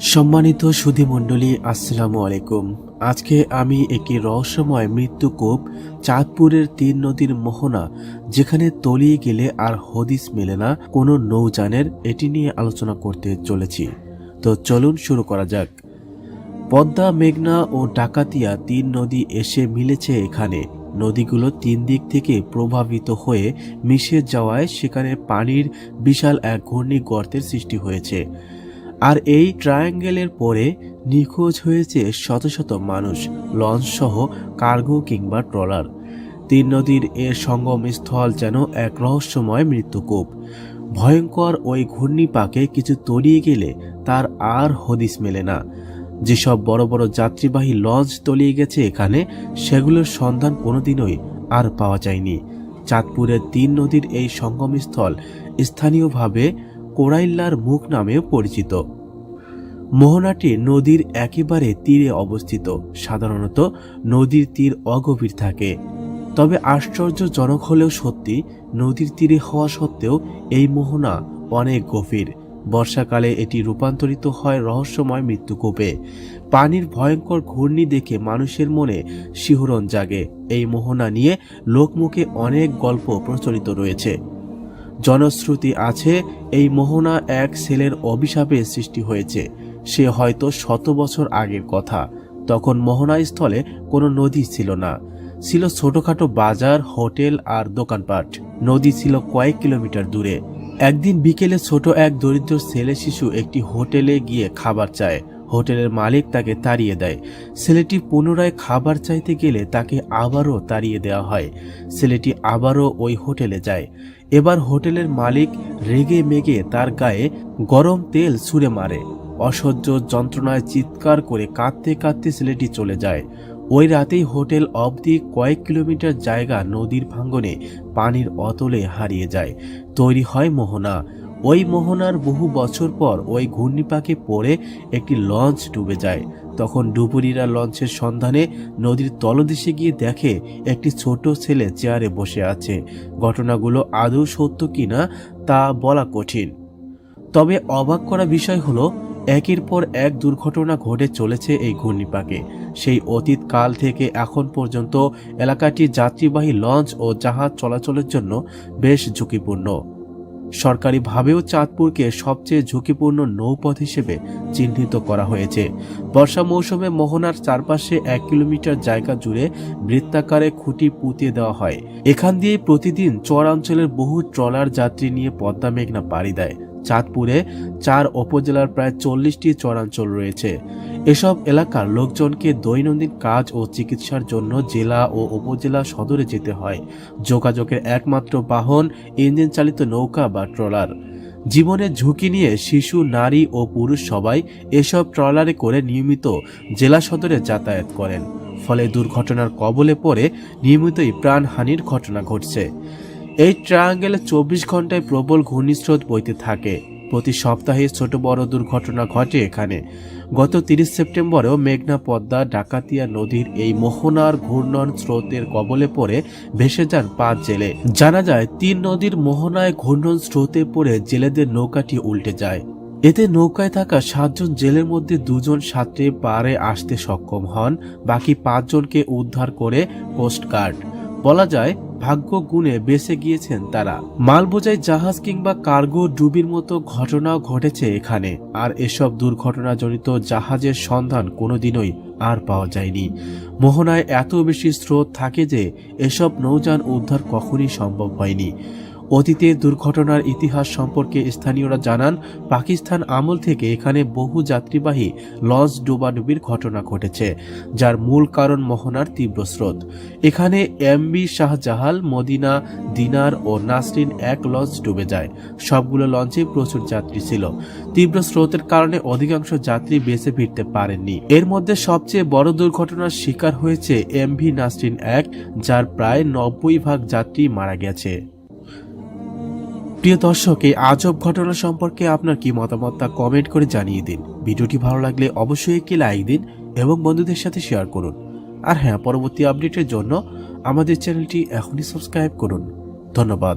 সম্মানিত সুধী মণ্ডলী, আসসালামু আলাইকুম। আজকে আমি একটি রহস্যময় মৃত্যুকূপ চাঁদপুরের তিন নদীর মোহনা, যেখানে তলিয়ে গেলে আর হদিস মেলে না, কোনো নৌযানের, এটি নিয়ে আলোচনা করতে চলেছি। তো চলুন শুরু করা যাক। পদ্মা, মেঘনা ও ডাকাতিয়া তিন নদী এসে মিলেছে এখানে। নদীগুলো তিন দিক থেকে প্রভাবিত হয়ে মিশে যাওয়ায় সেখানে পানির বিশাল এক ঘূর্ণি গর্তের সৃষ্টি হয়েছে। আর এই ট্রায়াঙ্গেলের পরে নিখোঁজ হয়েছে শত শত মানুষ লঞ্চ সহ কার্গো কিংবা ট্রলার তিন নদীর এ সঙ্গম স্থল যেন এক রহস্যময় মৃত্যুকূপ। ভয়ঙ্কর ওই ঘূর্ণিপাকে কিছু তলিয়ে গেলে তার আর হদিস মেলে না। যেসব বড় বড় যাত্রীবাহী লঞ্চ তলিয়ে গেছে এখানে, সেগুলোর সন্ধান কোনোদিনই আর পাওয়া যায়নি। চাঁদপুরের তিন নদীর এই সঙ্গমস্থল স্থানীয়ভাবে কোরাইল্লার মুখ নামেও পরিচিত। মোহনাটি নদীর একেবারে তীরে অবস্থিত। সাধারণত নদীর তীর অগভীর থাকে। তবে আশ্চর্যজনক হলেও সত্যি, নদীর তীরে হওয়া সত্ত্বেও এই মোহনা অনেক গভীর। বর্ষাকালে এটি রূপান্তরিত হয় রহস্যময় মৃত্যুকূপে। পানির ভয়ঙ্কর ঘূর্ণি দেখে মানুষের মনে শিহরণ জাগে। এই মোহনা নিয়ে লোকমুখে অনেক গল্প প্রচলিত রয়েছে। জনশ্রুতি আছে, এই মোহনা এক ছেলের অভিশাপে সৃষ্টি হয়েছে। সে হয়তো শত বছর আগের কথা। তখন মোহনা স্থলে কোনো নদী ছিল না। ছিল ছোটখাটো বাজার, হোটেল আর দোকানপাট। নদী ছিল কয়েক কিলোমিটার দূরে। একদিন বিকেলে ছোট এক দরিদ্র ছেলে শিশু একটি হোটেলে গিয়ে খাবার চায়। হোটেলের মালিক তাকে তাড়িয়ে দেয়। ছেলেটি পুনরায় খাবার চাইতে গেলে তাকে আবারও তাড়িয়ে দেওয়া হয়। ছেলেটি আবারও ওই হোটেলে যায়। এবার হোটেলের মালিক রেগে মেগে তার গায়ে গরম তেল ছুঁড়ে মারে। অসহ্য যন্ত্রণায় চিৎকার করে কাঁদতে কাঁদতে ছেলেটি চলে যায়। ওই রাতেই হোটেল অবধি কয়েক কিলোমিটার জায়গা নদীর ভাঙ্গনে পানির অতলে হারিয়ে যায়। তৈরি হয় মোহনা। ওই মোহনার বহু বছর পর ওই ঘূর্ণিপাকে পড়ে একটি লঞ্চ ডুবে যায়। তখন ডুবুরিরা লঞ্চের সন্ধানে নদীর তলদেশে গিয়ে দেখে একটি ছোট ছেলে চেয়ারে বসে আছে। ঘটনাগুলো আদৌ সত্য কিনা তা বলা কঠিন। তবে অবাক করা বিষয় হলো, একের পর এক দুর্ঘটনা ঘটে চলেছে এই ঘূর্ণিপাকে। সেই অতীত কাল থেকে এখন পর্যন্ত এলাকাটি যাত্রীবাহী লঞ্চ ও জাহাজ চলাচলের জন্য বেশ ঝুঁকিপূর্ণ। সরকারিভাবেও চাঁদপুরকে সবচেয়ে ঝুঁকিপূর্ণ নৌপথ হিসেবে চিহ্নিত করা হয়েছে। বর্ষা মৌসুমে মোহনার চারপাশে এক কিলোমিটার জায়গা জুড়ে বৃত্তাকারে খুঁটি পুঁতে দেওয়া হয়। এখান দিয়ে প্রতিদিন চরাঞ্চলের বহু ট্রলার যাত্রী নিয়ে পদ্মা মেঘনা পাড়ি দেয়। চাঁদপুরে চার উপজেলার প্রায় চল্লিশটি চরাঞ্চল রয়েছে। এসব এলাকার লোকজনকে দৈনন্দিন কাজ ও চিকিৎসার জন্য জেলা ও উপজেলা সদরে যেতে হয়। যোগাযোগের একমাত্র বাহন ইঞ্জিন চালিত নৌকা বা ট্রলার। জীবনের ঝুঁকি নিয়ে শিশু, নারী ও পুরুষ সবাই এসব ট্রলারে করে নিয়মিত জেলা সদরে যাতায়াত করেন। ফলে দুর্ঘটনার কবলে পড়ে নিয়মিতই প্রাণহানির ঘটনা ঘটছে। এই ট্রায়াঙ্গেলে চব্বিশ ঘন্টায় প্রবল ঘূর্ণিস্রোত বইতে থাকে। প্রতি সপ্তাহে ছোট বড় দুর্ঘটনা ঘটে এখানে। গত তিরিশ সেপ্টেম্বরেও মেঘনা পদ্মা, ডাকাতিয়া নদীর এই মোহনার ঘূর্ণন স্রোতের কবলে পড়ে ভেসে যান পাঁচ জেলে। জানা যায়, তিন নদীর মোহনায় ঘূর্ণন স্রোতে পড়ে জেলেদের নৌকাটি উল্টে যায়। এতে নৌকায় থাকা সাতজন জেলের মধ্যে দুজন সাঁতরে পারে আসতে সক্ষম হন, বাকি পাঁচজনকে উদ্ধার করে কোস্টগার্ড। বলা যায় ভাগ্য গুণে বেঁচে গিয়েছেন তারা। মাল বোঝায় জাহাজ কিংবা কার্গো ডুবির মতো ঘটনাও ঘটেছে এখানে। আর এসব দুর্ঘটনাজনিত জাহাজের সন্ধান কোনোদিনই আর পাওয়া যায়নি। মোহনায় এত বেশি স্রোত থাকে যে এসব নৌযান উদ্ধার কখনই সম্ভব হয়নি। অতীতের দুর্ঘটনার ইতিহাস সম্পর্কে স্থানীয়রা জানান, পাকিস্তান আমল থেকে এখানে বহু যাত্রীবাহী লঞ্চ ডুবাডুবির ঘটনা ঘটেছে, যার মূল কারণ মোহনার তীব্র স্রোত। এখানে এমবি শাহজাহাল, মদিনা, দিনার ও নাসরিন এক লঞ্চ ডুবে যায়। সবগুলো লঞ্চে প্রচুর যাত্রী ছিল। তীব্র স্রোতের কারণে অধিকাংশ যাত্রী বেঁচে ফিরতে পারেননি। এর মধ্যে সবচেয়ে বড় দুর্ঘটনার শিকার হয়েছে এমভি নাসরিন এক, যার প্রায় নব্বই ভাগ যাত্রী মারা গেছে। প্রিয় দর্শক, এই আজব ঘটনা সম্পর্কে আপনার কি মতামত তা কমেন্ট করে জানিয়ে দিন। ভিডিওটি ভালো লাগলে অবশ্যই একটি লাইক দিন এবং বন্ধুদের সাথে শেয়ার করুন। আর হ্যাঁ পরবর্তী আপডেটের জন্য আমাদের চ্যানেলটি এখনই সাবস্ক্রাইব করুন। ধন্যবাদ।